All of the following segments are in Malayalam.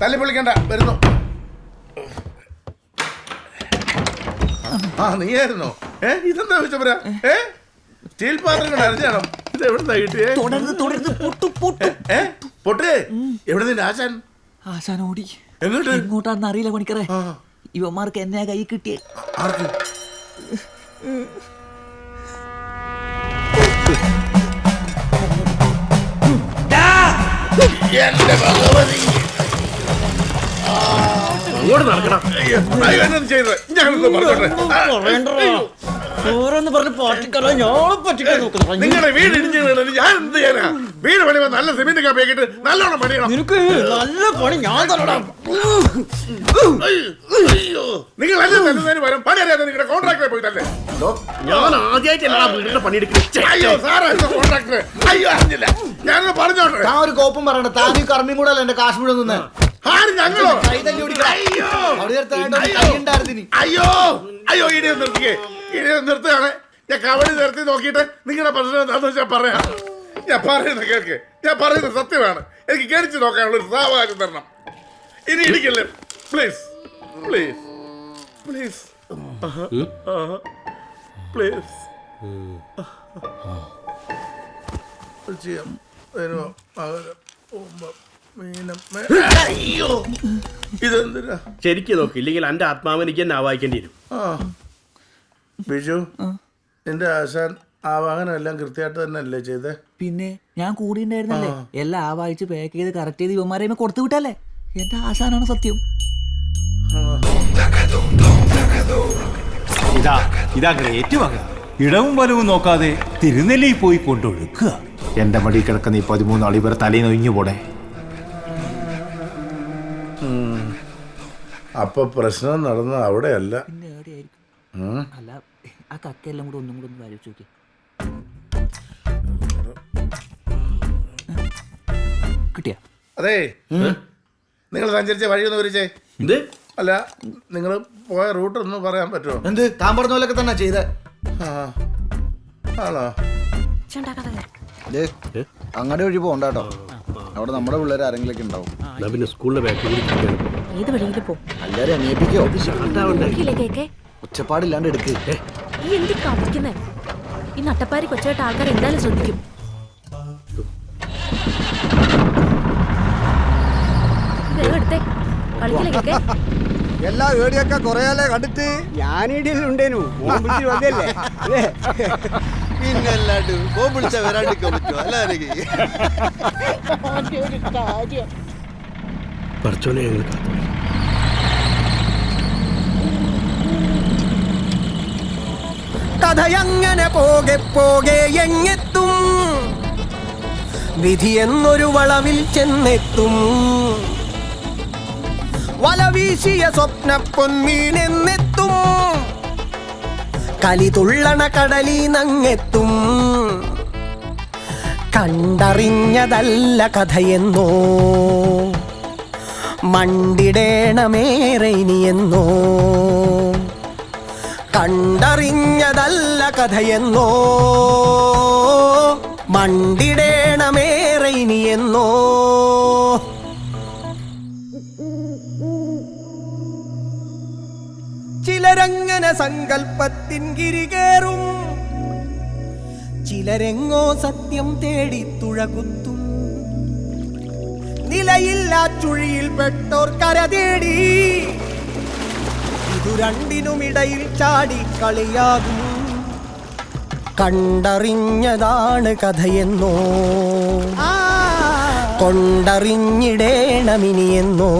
തല്ലി പൊളിക്കണ്ട വരുന്നു. ആ നീയായിരുന്നോ? ഏ ഇതെന്താ വിശപ്പര ഏ? സ്റ്റീൽ പാത്രം കൊണ്ട് അരഞ്ഞാണോ? ഇത് എവിടുന്നാ കിട്ടിയേ? തുടരുത് തുടരുത്. പൊട്ടു പൊട്ടു. ഏ? പൊട്ടേ എവിടെ നിന്റെ ആശാൻ? ആശാൻ ഓടി. എങ്ങോട്ട്? എങ്ങോട്ടാണെന്ന് അറിയില്ല പണിക്കറേ. ഇവന്മാർക്ക് എന്നെ കൈ കിട്ടിയേ. ആർക്ക്? എന്റെ ഭഗവതി. അങ്ങോട്ട് നടക്കണം. ഞങ്ങൾ ചെയ്തത് പറഞ്ഞോട്ടെ. ഓരോന്ന് പറഞ്ഞ് പറ്റിക്കറ ഞാൻ പറ്റിക്കാൻ നോക്കുന്നു. നിങ്ങളുടെ വീട് ഇടിഞ്ഞു വീണത് ഞാൻ എന്ത് ചെയ്യാനാ? വീട് പണിയുമ്പോ നല്ല സിമെന്റ് കാപ്പിയാക്കിട്ട് നല്ലോണം പണിയണം. നിനക്ക് നല്ല പണി ഞാൻ തരണം അയ്യോ. നിങ്ങൾ എല്ലാം തരുന്നതിന് പകരം പണി അറിയാതെ നിങ്ങളുടെ കോൺട്രാക്ടറെ പോയി തന്നെ ഞാൻ ആദ്യമായിട്ടല്ല വീടിന്റെ പണിയെടുക്കുന്നത് അയ്യോ സാറായിരുന്നു കോൺട്രാക്ടർ അയ്യോ അറിഞ്ഞില്ല. ഞാൻ പറഞ്ഞോട്ടെ. ഞാൻ ഒരു കോപ്പം പറയണ്ട. താൻ ഈ കർമ്മി കൂടെ എന്റെ കാശ് മുഴുവൻ നിന്ന്? ആര് ഞങ്ങളോ? കൈ തല്ലി പിടിക്കണം. അയ്യോ. അവിടെ നിർത്താണ്ട് അയ്യോ. കൈ ഉണ്ടായിരുന്നിനി. അയ്യോ. അയ്യോ ഇടി നിർത്തിക്കേ. ഇനി നിർത്തുകയാണ്. ഞാൻ കവടി നിർത്തി നോക്കിയിട്ട് നിങ്ങളുടെ പ്രശ്നം എന്താണെന്ന് വെച്ചാൽ പറയാം. ഞാൻ പറയുന്നത് കേൾക്ക്. ഞാൻ പറയുന്നത് സത്യമാണ്. എനിക്ക് കേടിച്ച് നോക്കാനുള്ള ഒരു സാവകാശം തരണം. ഇനി ഇടിക്കല്ലേ? പ്ലീസ് പ്ലീസ് പ്ലീസ് പ്ലീസ് ചെയ്യാം. വരുമോ ശരിക്കും നോക്കി. ഇല്ലെങ്കിൽ എന്റെ ആത്മാവനിക്ക് തന്നെ ആവാഹിക്കേണ്ടി വരും. ആ ബിജു നിന്റെ ആശാൻ ആ വാഹനം എല്ലാം കൃത്യമായിട്ട് തന്നെ അല്ലേ ചെയ്തേ? പിന്നെ ഞാൻ കൂടിണ്ടായിരുന്നല്ലേ? എല്ലാം ആ വായിച്ച് പാക്ക് ചെയ്ത് കറക്റ്റ് ചെയ്ത് ഇവന്മാരെ കൊടുത്തു വിട്ടല്ലേ? എന്റെ ആശാനാണ് സത്യം. ഇതാ ഇതാ ഗ്രേറ്റ് വക. ഇടവും വലവും നോക്കാതെ തിരുനെല്ലി പോയി കൊണ്ടൊഴുക്കുക. എന്റെ മടി കിടക്കുന്ന ഈ പതിമൂന്ന് അളിവർ തലയിൽ ഒഴിഞ്ഞു പോടെ അപ്പൊ പ്രശ്നം നടന്നത് അവിടെയല്ല. അല്ല ആ കക്കയെല്ലാം കൂടെ ഒന്നും കൂടെ ഒന്ന് വരച്ചു നോക്കി. കിട്ടിയാ? അതെ. നിങ്ങൾ സഞ്ചരിച്ച വഴിയൊന്ന് വിരിച്ചേ എന്ത്? അല്ല നിങ്ങൾ പോയ റൂട്ട് ഒന്ന് പറയാൻ പറ്റുമോ? എന്ത്? താൻ പറഞ്ഞ പോലൊക്കെ തന്നെ ചെയ്ത. ആണോ? ദേ, അങ്ങടെ വഴി പോകണ്ട കേട്ടോ അവിടെ നമ്മുടെ പിള്ളേർ ആരെങ്കിലൊക്കെ ഉണ്ടാവും. പിന്നെ സ്കൂളിലെ ബാക്കിൽ ഏത് വഴിയിൽ പോ. എല്ലാരും അനിയപ്പിക്കോ? ഒച്ചപ്പാടില്ലാണ്ട് എടുക്ക്. ഈ എന്ത് കളിക്കുന്നേ ഈ നട്ടപ്പാരി കൊച്ചായിട്ട് ആൾക്കാർ എന്തായാലും ശ്രദ്ധിക്കും. എടുത്തേ. എല്ലാ ഏടിയൊക്കെ കൊറേയാലേ കണ്ടിട്ട്? വന്നല്ലേ അല്ലേ? പിന്നല്ലാണ്ട് ഫോൺ വിളിച്ചാൽ വരാണ്ടിരിക്കാൻ പറ്റുമോ? അല്ലാതെ പറച്ചോനെ ഞങ്ങൾ കാത്തു. കഥയങ്ങനെ പോകെ പോകെ എങ്ങെത്തും? വിധി എന്നൊരു വളവിൽ ചെന്നെത്തും. വലവീശിയ സ്വപ്ന പൊന്മീനെന്നെത്തും കലി തുള്ളണ കടലി നങ്ങെത്തും കണ്ടറിഞ്ഞതല്ല കഥയെന്നോ? മണ്ടിടേണമേറെ ഇനിയെന്നോ? കണ്ടറിഞ്ഞതല്ല കഥയെന്നോ? മണ്ടിടേണമേറെ ഇനിയെന്നോ? ചിലരങ്ങനെ സങ്കൽപ്പത്തിൻ ഗിരികേറും ചിലരെങ്ങോ സത്യം തേടി തുഴകുത്തും. നിലയില്ലാ ചുഴിയിൽ പെട്ടോർ കര തേടി. ഇതു രണ്ടിനുമിടയിൽ ചാടി കളിയാകും. കണ്ടറിഞ്ഞതാണ് കഥയെന്നോ? കൊണ്ടറിഞ്ഞിടേണമിനിയെന്നോ?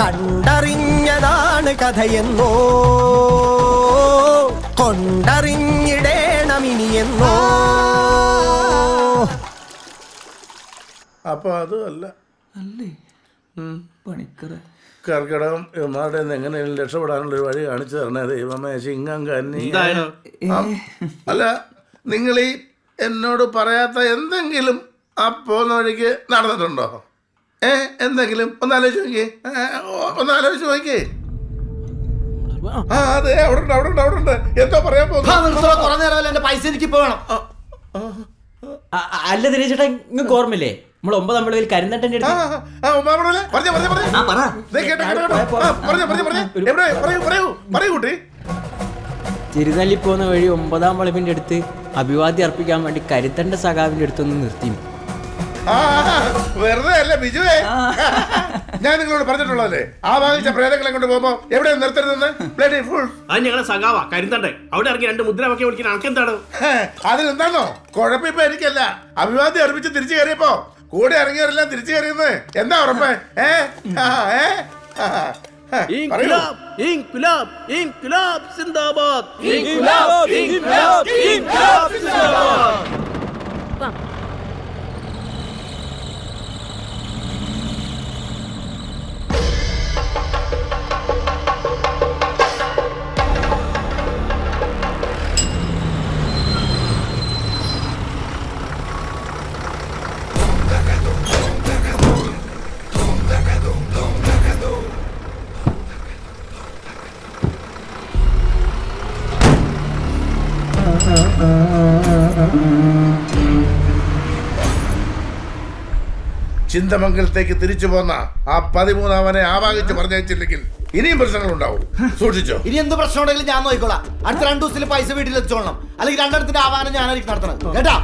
കണ്ടറിഞ്ഞതാണ് കഥയെന്നോ? കൊണ്ടറിഞ്ഞിടേണമിനിയെന്നോ? അപ്പൊ അത് അല്ല. അല്ലേ? പണിക്കറ. കർക്കിടകം ഇവന്മാരുടെ നിന്ന് എങ്ങനെയും രക്ഷപ്പെടാനുള്ള ഒരു വഴി കാണിച്ചു തരണേ ദൈവമേ. ചിങ്ങം കന്നി. അല്ല നിങ്ങൾ ഈ എന്നോട് പറയാത്ത എന്തെങ്കിലും ആ പോകുന്ന വഴിക്ക് നടന്നിട്ടുണ്ടോ? ഏ എന്തെങ്കിലും? ഒന്ന് ആലോചിച്ച് നോക്കിയേ. ഒന്നാലോചിച്ച് ഒന്ന് ആലോചിച്ച് നോക്കിയേ. ആ അതെ അവിടെ ഉണ്ട് അവിടെ ഉണ്ട് അവിടെ ഉണ്ട് എന്തോ പറയാൻ പോകുന്നു പൈസ എനിക്ക് പോകണം വേണം. അല്ല ദിനേശ് ചേട്ടാ നിങ്ങൾക്ക് ഓർമ്മയില്ലേ? നമ്മൾ ഒമ്പതാം വിളവിൽ കരിന്തട്ടന്റെ അടുത്ത്. തിരുനെല്ലി പോകുന്ന വഴി ഒമ്പതാം വളവിന്റെ അടുത്ത് അഭിവാദ്യം അർപ്പിക്കാൻ വേണ്ടി കരുത്തന്റെ സഖാവിന്റെ അടുത്തൊന്ന് നിർത്തി. വെറുതെ അല്ല ബിജുവേ. ഞാൻ നിങ്ങളോട് പറഞ്ഞിട്ടുള്ളതല്ലേ? ആ വാങ്ങിച്ച പ്രേതങ്ങളെ കൊണ്ട് പോകുമ്പോ എവിടെ നിർത്തരുതെന്ന്? Bloody full. അത് ഞങ്ങളെ സഖാവ കരുത്തണ്ടേ അവിടെ ഇറങ്ങി രണ്ട് മുദ്രാവാക്യം വിളിക്കുന്ന അനക്കെന്താണ് ഹേ, അതിലെന്താണോ? കുഴപ്പമിപ്പോ എനിക്കല്ല. അഭിവാദ്യം അർപ്പിച്ച് തിരിച്ചു കയറിയപ്പോ കൂടെ ഇറങ്ങിയവരെല്ലാം തിരിച്ചു കയറിയെന്ന് എന്താ ഉറപ്പ്? ഏ? ആ, ഏ? ആ, ആ. പറയൂ. ഇൻകുലാബ് ഇൻകുലാബ് ഇൻകുലാബ് സിന്ദാബാദ്. ഇൻകുലാബ് ഇൻകുലാബ് ഇൻകുലാബ് സിന്ദാബാദ്. ചിന്തമംഗലത്തേക്ക് തിരിച്ചു പോന്ന ആ പതിമൂന്നാമനെ ആവാഹിച്ച് പറഞ്ഞയച്ചില്ലെങ്കിൽ ഇനിയും പ്രശ്നങ്ങൾ ഉണ്ടാവും സൂക്ഷിച്ചോ. ഇനി എന്ത് പ്രശ്നം ഉണ്ടെങ്കിലും ഞാൻ നോക്കിക്കോളാം. അടുത്ത രണ്ടു ദിവസത്തിൽ പൈസ വീട്ടിൽ എത്തിച്ചോളണം. അല്ലെങ്കിൽ രണ്ടിടത്തിന്റെ ആവാനം ഞാനായിരിക്കും നടത്തണം കേട്ടാ?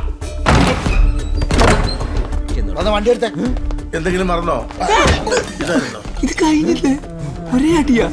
വന്ന വണ്ടി എടുത്തേ. എന്തെങ്കിലും മറന്നോ? ഇത് കഴിഞ്ഞില്ലേ? ഒരേ അടിയാ.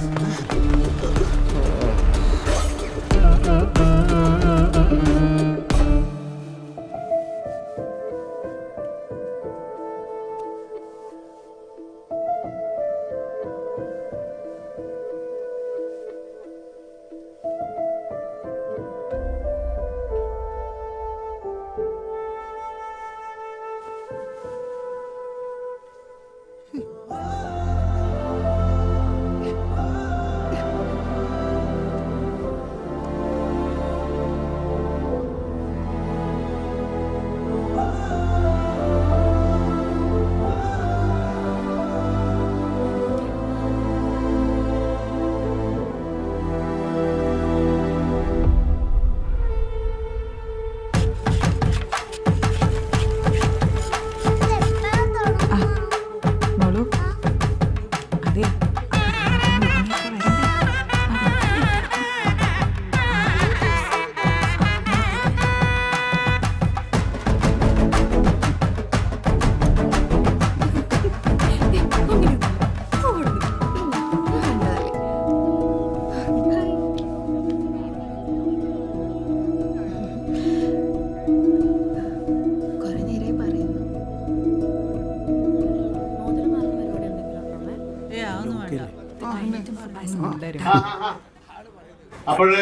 അപ്പോഴ്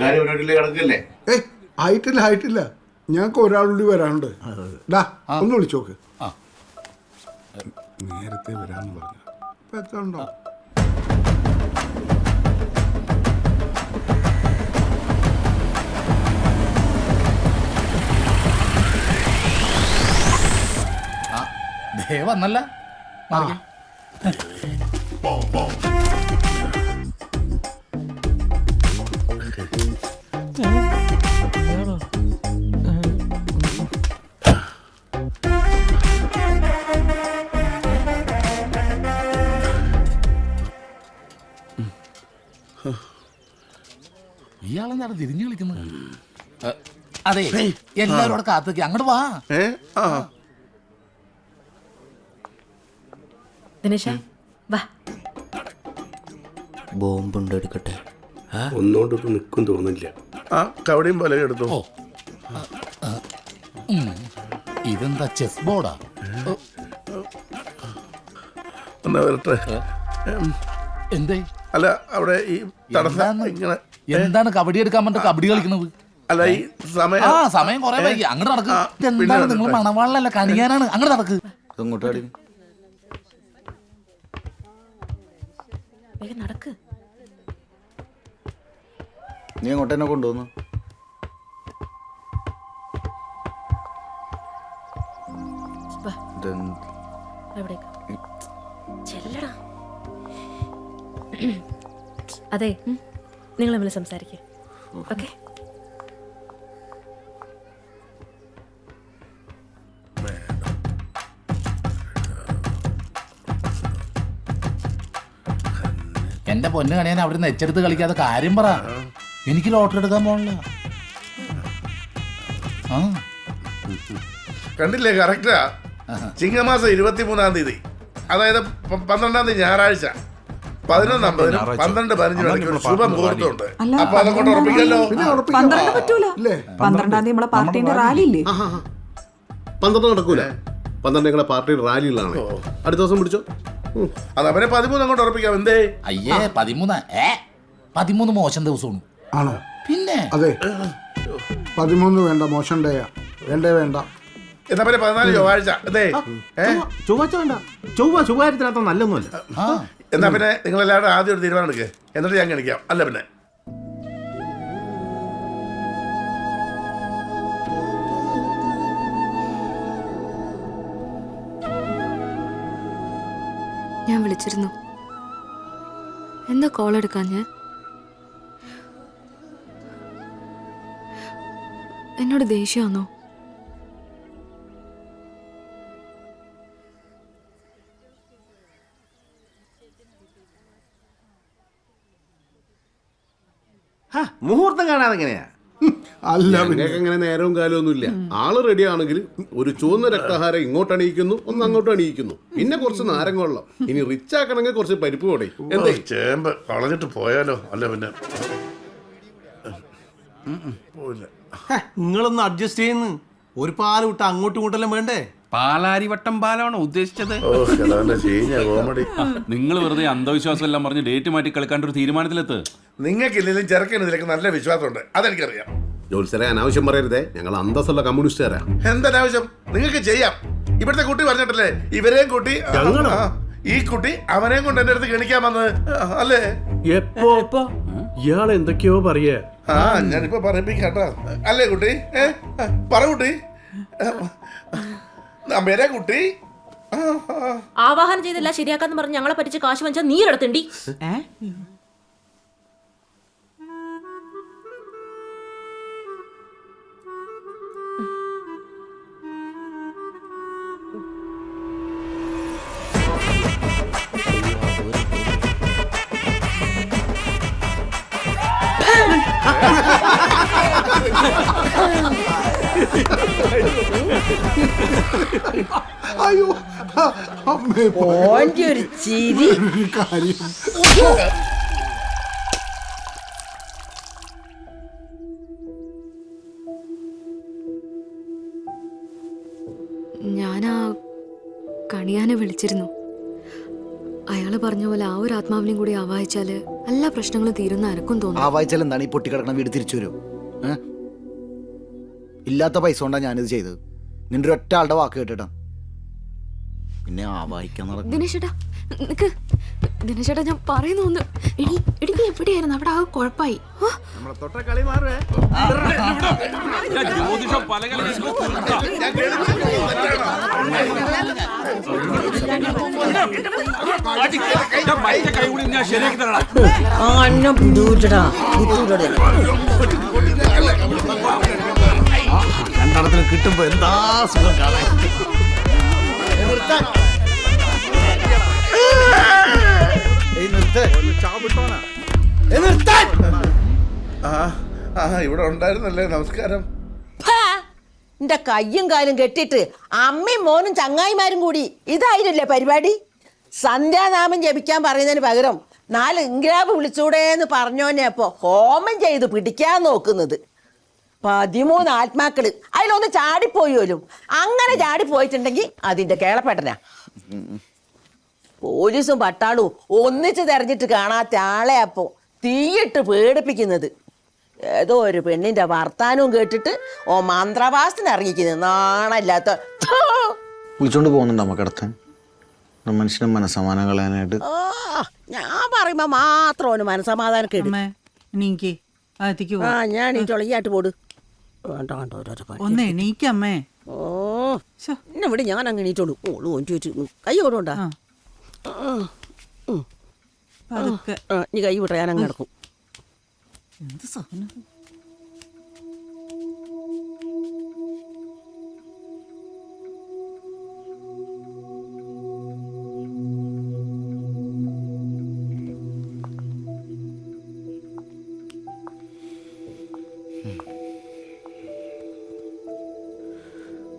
കാര്യപരിപാടിയിലേക്ക് കിടക്കില്ലേ? ഏയ് ആയിട്ടില്ല ആയിട്ടില്ല. ഞങ്ങൾക്ക് ഒരാളുകൂടി വരാനുണ്ട്. ഡാ ഒന്ന് വിളിച്ചോക്ക്. നേരത്തെ വരാന്ന് പറഞ്ഞു. ഇപ്പൊ എത്ര ഉണ്ടോ? വന്നല്ല. ഇയാളെന്താണ് തിരിഞ്ഞു കളിക്കുന്നത് അതെ എല്ലാവരും അവിടെ കാത്തേക്ക് അങ്ങോട്ട് വാ. ദിനേശ വാ. ബോംബുണ്ട് എടുക്കട്ടെ. ഒന്നുകൊണ്ട് ഇപ്പൊ നിൽക്കും തോന്നില്ല ആ കവടിയും പല എടുത്തു. ഇതെന്താ ചെസ് ബോർഡാ? എന്നാ വരട്ടെ. എന്തേ? അല്ല അവിടെ ഈ തടസ്സം ഇങ്ങനെ എന്താണ് കബഡി എടുക്കാൻ പറ്റും കബഡി കളിക്കുന്നത്? അല്ല ഈ സമയം ആ സമയം കുറെ വൈകി. അങ്ങോട്ട് നടക്ക്. എന്താണ് നിങ്ങൾ. മണവാളല്ല കണിയാനാണ് അങ്ങോട്ട് നടക്ക്. ഇങ്ങോട്ട് കളി വേഗം നടക്ക്. നീ അങ്ങോട്ട് തന്നെ കൊണ്ടുവന്നു. അതെ നിങ്ങൾ തമ്മിൽ സംസാരിക്കുക ഓക്കെ. എന്റെ പൊന്നു കണിയാൻ അവിടെ നിന്ന് എച്ചെടുത്ത് കളിക്കാതെ കാര്യം പറ. എനിക്ക് ലോട്ടറി എടുക്കാൻ പോണില്ല. ആ. കണ്ടില്ലേ കറക്റ്റാ ചിങ്ങമാസം ഇരുപത്തി മൂന്നാം തീയതി. അതായത് പന്ത്രണ്ടാം തീയതി ഞായറാഴ്ച. പതിനൊന്നാം പതിനും പന്ത്രണ്ട് പതിനഞ്ച് മണിക്ക് ഒരു ശുഭ മുഹൂർത്തമുണ്ട്. അപ്പൊ അതൊക്കെ ഉറപ്പിക്കല്ലോ പന്ത്രണ്ട് പറ്റൂല. പന്ത്രണ്ടാം തീയതി നമ്മളെ പാർട്ടിന്റെ റാലി ഇല്ലേ പന്ത്രണ്ട് നടക്കൂല? പന്ത്രണ്ട് പാർട്ടിയുടെ റാലിയിലാണ്. അടുത്ത ദിവസം പിടിച്ചോ? അത് അവനെ പതിമൂന്ന് അങ്ങോട്ട് ഉറപ്പിക്കാം. എന്തേ? അയ്യേ പതിമൂന്ന്. ഏ? പതിമൂന്ന് മോശം ദിവസമാണ്. ആണോ? പിന്നെ? അതെ. പതിമൂന്ന് വേണ്ട മോശം ഡേയാ വേണ്ടേ വേണ്ട. എന്നാ പിന്നെ പതിനാല് ചൊവ്വാഴ്ച. ചൊവ്വാഴ്ച വേണ്ട. ചൊവ്വ ചൊവ്വാഴ്ചത്തിനകത്ത് നല്ലൊന്നുമല്ല. ആ. എന്നാ പിന്നെ നിങ്ങൾ എല്ലാവരും ആദ്യം ഒരു തീരുമാനം എടുക്കുക എന്നിട്ട് ഞാൻ കാണിക്കാം അല്ല പിന്നെ. ഞാൻ വിളിച്ചിരുന്നു. എന്താ കോൾ എടുക്കാഞ്ഞ് എന്നോട് ദേഷ്യമാണോ മുഹൂർത്തം കാണാതെ എങ്ങനെയാ? അല്ല അങ്ങനെ നേരവും കാലവും ഒന്നുമില്ല ആൾ റെഡി ആണെങ്കിൽ ഒരു ചുവന്ന രക്തഹാരം ഇങ്ങോട്ട് അണിയിക്കുന്നു ഒന്ന് അങ്ങോട്ട് അണിയിക്കുന്നു. പിന്നെ കുറച്ച് നാരങ്ങ വെള്ളം. ഇനി റിച്ച് ആക്കണമെങ്കിൽ കുറച്ച് പരിപ്പ് കൂടെ. എന്താ? ചേമ്പ്. കളഞ്ഞിട്ട് പോയാലോ? അല്ല പിന്നെ. നിങ്ങളൊന്ന് അഡ്ജസ്റ്റ് ചെയ്യുന്നു. ഒരു പാൽ വിട്ട് അങ്ങോട്ടും ഇങ്ങോട്ടെല്ലാം വേണ്ടേ? പാലാരി വട്ടം പാലാണോ ഉദ്ദേശിച്ചത്? നിങ്ങൾ വെറുതെ അന്ധവിശ്വാസം എല്ലാം പറഞ്ഞ് ഡേറ്റ് മാറ്റി കളിക്കാണ്ട് ഒരു തീരുമാനത്തിലെത്ത്. നിങ്ങൾക്കില്ലെങ്കിലും ചെറുക്കന് ഇതിലേക്ക് നല്ല വിശ്വാസമുണ്ട്. അതെനിക്കറിയാം. ജോത്സരെ അനാവശ്യം പറയരുതേ. ഞങ്ങൾ അന്തസ്സുള്ള കമ്മ്യൂണിസ്റ്റുകാരാ. എന്തനാവശ്യം നിങ്ങൾക്ക് ചെയ്യാം. ഇവിടുത്തെ കുട്ടി പറഞ്ഞിട്ടല്ലേ? ഇവരെയും കുട്ടി ആ, ഈ കുട്ടി അവനെയും കൊണ്ട് എന്റെ അടുത്ത് ഗണിക്കാൻ വന്നത് ആ, അല്ലേ? എപ്പോ? ഇയാൾ എന്തൊക്കെയോ പറയേ. ആ ഞാനിപ്പോ പറയിപ്പിക്കട്ടാ. അല്ലേ കുട്ടി? ഏ ആ, പറ കുട്ടി. അമ്മേരെ കുട്ടി. ആ, ആ. ആവാഹനം ചെയ്തില്ല ശരിയാക്കാന്ന് പറഞ്ഞ് ഞങ്ങളെ പറ്റിച്ച് കാശ് വാങ്ങിച്ചാൽ നീരെടുത്തുണ്ടി ഓന്റെ ഒരു ചിരി കാര്യം ഞാൻ ആ കണിയാനെ വിളിച്ചിരുന്നു. അയാൾ പറഞ്ഞ പോലെ ആ ഒരു ആത്മാവിനെയും കൂടി ആവാഹിച്ചാൽ എല്ലാ പ്രശ്നങ്ങളും തീരുന്ന അനക്കും തോന്നുന്നു. വായിച്ചാൽ എന്താണ് ഈ പൊട്ടിക്കിടക്കണ വീട് തിരിച്ചു വരും ഇല്ലാത്ത പൈസ കൊണ്ടാണ് ഞാനിത് ചെയ്തത്. നിന്റെ ഒറ്റ ആളുടെ വാക്ക് കേട്ടിട്ടാ. പിന്നെ ആ വായിക്കാൻ നടക്കും ദിനേശേട്ടാ നിക്ക് ദിനേശേട്ടാ ഞാൻ പറയുന്നു ഒന്ന്. എടി എടി നീ എവിടെയായിരുന്നു? അവിടെ ആ കുഴപ്പമായി ആ, അന്നം ബുദ്ധൂറ്റടാ ബുദ്ധൂറ്റടെ രണ്ടെണ്ണത്തിന് കിട്ടുമ്പോ എന്താ സുഖം കാണാൻ? നിർത്താൻ. ആ ആ ഇവിടെ ഉണ്ടായിരുന്നല്ലേ നമസ്കാരം. എന്റെ കയ്യും കാലും കെട്ടിട്ട് അമ്മയും മോനും ചങ്ങായിമാരും കൂടി ഇതായിരുന്നില്ലേ പരിപാടി? സന്ധ്യാനാമം ജപിക്കാൻ പറയുന്നതിന് പകരം നാല് ഇംഗ്രാബ് വിളിച്ചൂടേന്ന് പറഞ്ഞോനെ അപ്പോ ഹോമം ചെയ്ത് പിടിക്കാൻ നോക്കുന്നത്. പതിമൂന്ന് ആത്മാക്കൾ. അതിലൊന്ന് ചാടിപ്പോയോലും അങ്ങനെ ചാടിപ്പോയിട്ടുണ്ടെങ്കിൽ അതിന്റെ കേളപ്പെട്ടനാ. പോലീസും പട്ടാളും ഒന്നിച്ച് തെരഞ്ഞിട്ട് കാണാത്ത ആളെ അപ്പോ തീയിട്ട് പേടിപ്പിക്കുന്നത്. ഏതോ ഒരു പെണ്ണിന്റെ വർത്താനവും കേട്ടിട്ട് ഓ മന്ത്രവാസത്തിന് ഇറങ്ങിക്കുന്നത് നാണല്ലാത്ത. വിളിച്ചോണ്ട് പോകുന്നുണ്ടോ മനുഷ്യനെ മനസ്സമാനം കളയാനായിട്ട്. ഞാൻ പറയുമ്പോ മാത്രം മനസമാധാനം കേട്ടു ആ ഞാൻ ഈ ചൊളിയായിട്ട് പോട്. വേണ്ട വേണ്ട ഓരോരോ പണി. ഒന്ന് എണീക്കമ്മേ. ഓ എന്നെ ഇവിടെ ഞാൻ അങ്ങ് എണീറ്റോളൂ. ഓളൂ കൈ കൊണ്ടുണ്ടാ പതുക്കെ. നീ കൈ വിട്ട ഞാൻ അങ്ങ് കിടക്കും എന്ത് സാധനം?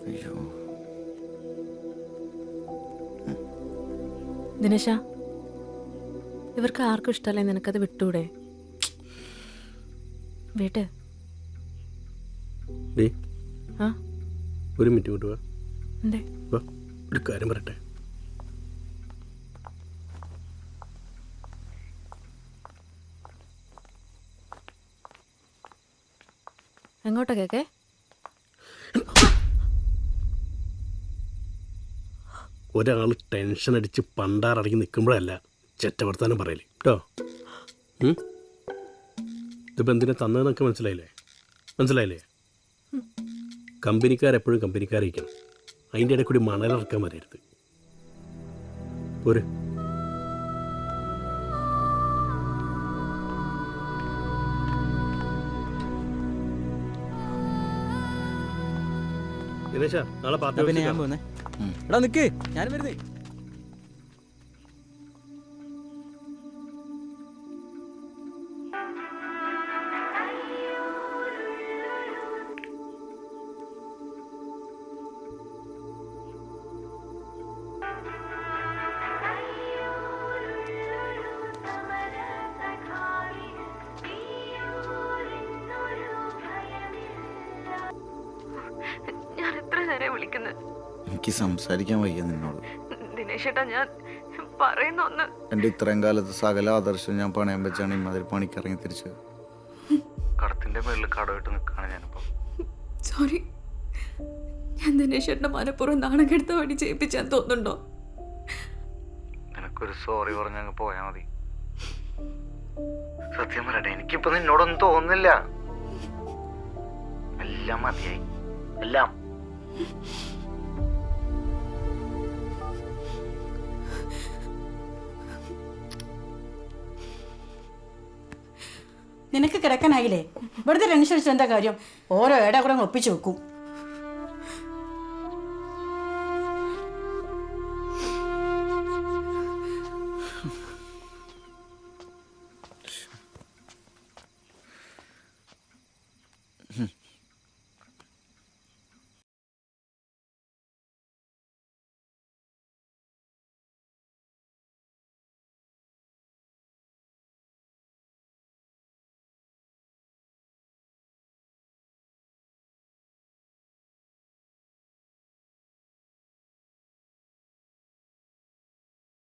അയ്യോ. ദിനേശ ഇവർക്ക് ആർക്കും ഇഷ്ടമല്ലേ നിനക്കത് വിട്ടൂടെ? വീട്ട്. ഡേ ആ? ഒരു മിനിറ്റ് ഇങ്ങോട്ട് വാ. എന്തേ? വാ ഒരു കാര്യം പറയട്ടെ. എങ്ങോട്ടാ കേക്കേ? ഒരാൾ ടെൻഷൻ അടിച്ച് പണ്ടാറടങ്ങി നിൽക്കുമ്പോഴല്ല ചെറ്റവർത്താനം പറയൽ. കേട്ടോ ഇതിപ്പോൾ എന്തിനാ തന്നതെന്നൊക്കെ മനസ്സിലായില്ലേ? മനസ്സിലായില്ലേ? കമ്പനിക്കാരെപ്പോഴും കമ്പനിക്കാരിക്കണം അതിന്റെ ഇടയിൽ കൂടി മണലിറക്കാൻ വരരുത്. പോരെ. ദിനേശ നാളെ പാർട്ടി ഞാൻ പോന്നെ. എടാ നിക്ക് ഞാൻ വരുന്നേ. എനിക്ക് സംസാരിക്കാൻ വയ്യ നിന്നോട്. ദിനേശേട്ടാ ഞാൻ പറയുന്ന ഒന്ന് എന്റെ ഇത്രയും കാലത്ത് സകല ആദർശം ഞാൻ പണയം വെച്ചാണ് ഇമ്മാതിരി പണിക്ക് ഇറങ്ങി തിരിച്ചത്. കടത്തിന്റെ മേളിൽ കടമായിട്ട് നിൽക്കുകയാണ് ഞാനിപ്പോ. സോറി. ഞാൻ ദിനേശേട്ടന്റെ മനപ്പുറം നാണം കെടുത്ത വഴി ചെയ്യിപ്പിച്ചാൻ തോന്നുന്നുണ്ടോ? നിനക്കൊരു സോറി പറഞ്ഞങ്ങ് പോയാ മതി. സത്യം പറയട്ടെ എനിക്കിപ്പോ നിന്നോടൊന്നും തോന്നുന്നില്ല. എല്ലാം മതിയായി. എല്ലാം. നിനക്ക് കിടക്കാനായില്ലേ? വെറുതെ ടെൻഷൻ അടിച്ചിട്ട് എന്താ കാര്യം? ഓരോ ഏടാ കൂടെ ഒപ്പിച്ചു വെക്കും.